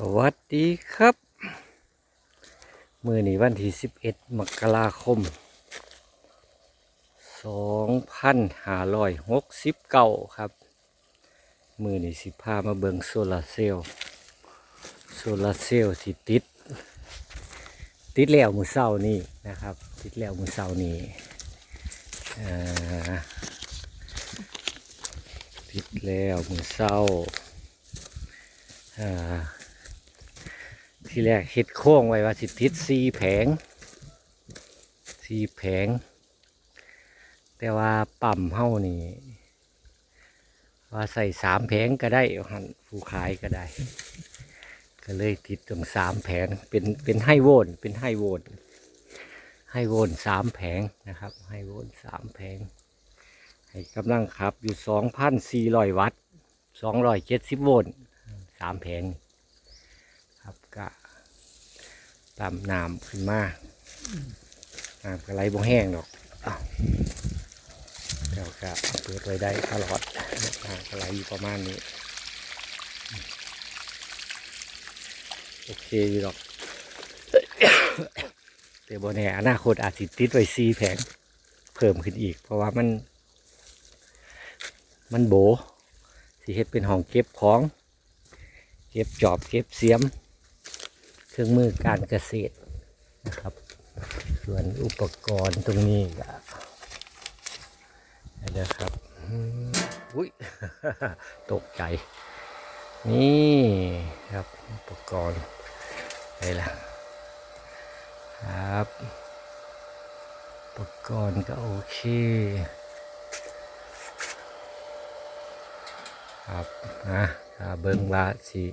สวัสดีครับ มือนี้วันที่ 11 มกราคม 2569 ครับ มือนี้สิพามาเบิงโซลาร์เซลล์โซลาร์เซลล์ที่ติด ติดแล้วมือเศร้านี่นะครับ ติดแล้วมือเศร้านี่ติดแล้วมือเศร้าอ่า ที่แรกเฮ็ดโค้งไว้ว่าสิติดสี่แผงสี่แผง แต่ว่าปั๊มเฮานี่ ว่าใส่สามแผงก็ได้หันผู้ขายก็ได้ ก็เลยติดถึงสามแผงเป็นเป็นไฮโวลเป็นไฮโวลต์ไฮโวลสามแผงนะครับไฮโวลสามแผง ให้กำลังขับอยู่สองพันสี่ร้อยวัตต์สองร้อยเจ็ดสิบโวลต์สามแผงรับก็ ตามน้ำขึ้นมาน้ำก็ไหลบ่แห้งดอกอ้าวแล้วก็เปิดไว้ได้ตลอดน้ำก็ไหลอยู่ประมาณนี้โอเคอยู่ดอกแต่บนแน่อนาคตอาจสิติดไว้ซีแผงเพิ่มขึ้นอีก เพราะว่ามัน มันโบสิเฮ็ดเป็นห้องเก็บของ เก็บจอบเก็บเสียม เครื่องมือการเกษตรนะครับ ส่วนอุปกรณ์ตรงนี้ก็นะครับอุ้ยตกใจ นี่ครับอุปกรณ์อะไรล่ะครับอุปกรณ์ก็โอเคครับนะเบิ้งว่าสิ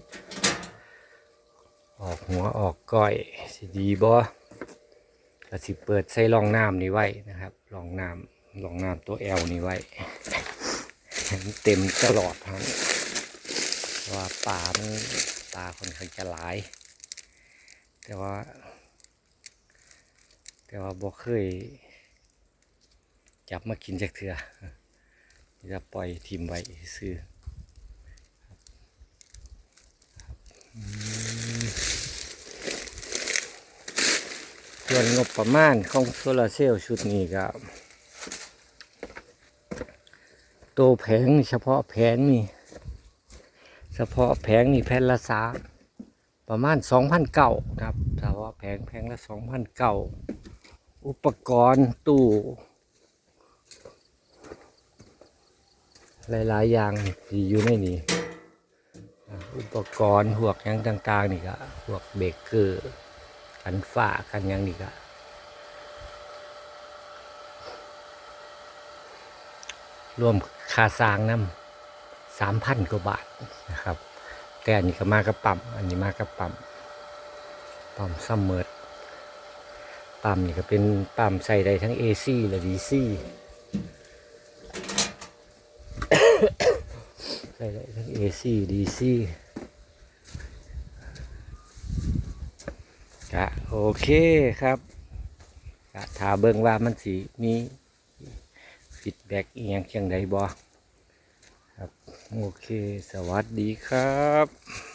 ออกหัวออกก้อยสิดีบ่ก็สิเปิดใส่รองน้ำนี่ไว้นะครับรองน้ำรองน้ำตัวแอลนี่ไว้เต็มตลอดครับว่าป่ามันป่าคนข้างจะหลาย แต่ว่า แต่ว่าบ่เคย จับมากินจากเถื่อจะปล่อยทิมไว้ซื้อ ส่วนงบประมาณของโซลาร์เซลล์ชุดนี้ก็ตัวแผงเฉพาะแผงนี่ เฉพาะแผงนี่แผ่นละสาประมาณสองพันเก้าครับเฉพาะแผงแผงละสองพันเก้าอุปกรณ์ตู้หลาย ๆ อย่างที่อยู่ในนี้ อุปกรณ์พวกหยังต่าง ๆ นี่ก็พวกเบรกเกอร์ กันฝ้ากันยังนี่ก็รวมค่าสร้างน้ำสามพันกว่าบาทนะครับ แต่อันนี้ก็มากับปั๊มอันนี้มากับปั๊มปั๊มซัมเมอร์ปั๊มนี่ก็เป็นปั๊มใส่ได้ทั้ง AC และ DC ใส่ได้ทั้ง AC DC กะโอเคครับกะถาเบิ่งว่ามันสีมีฟีดแบ็กอีหยังจังใดบ่ครับ โอเค สวัสดีครับ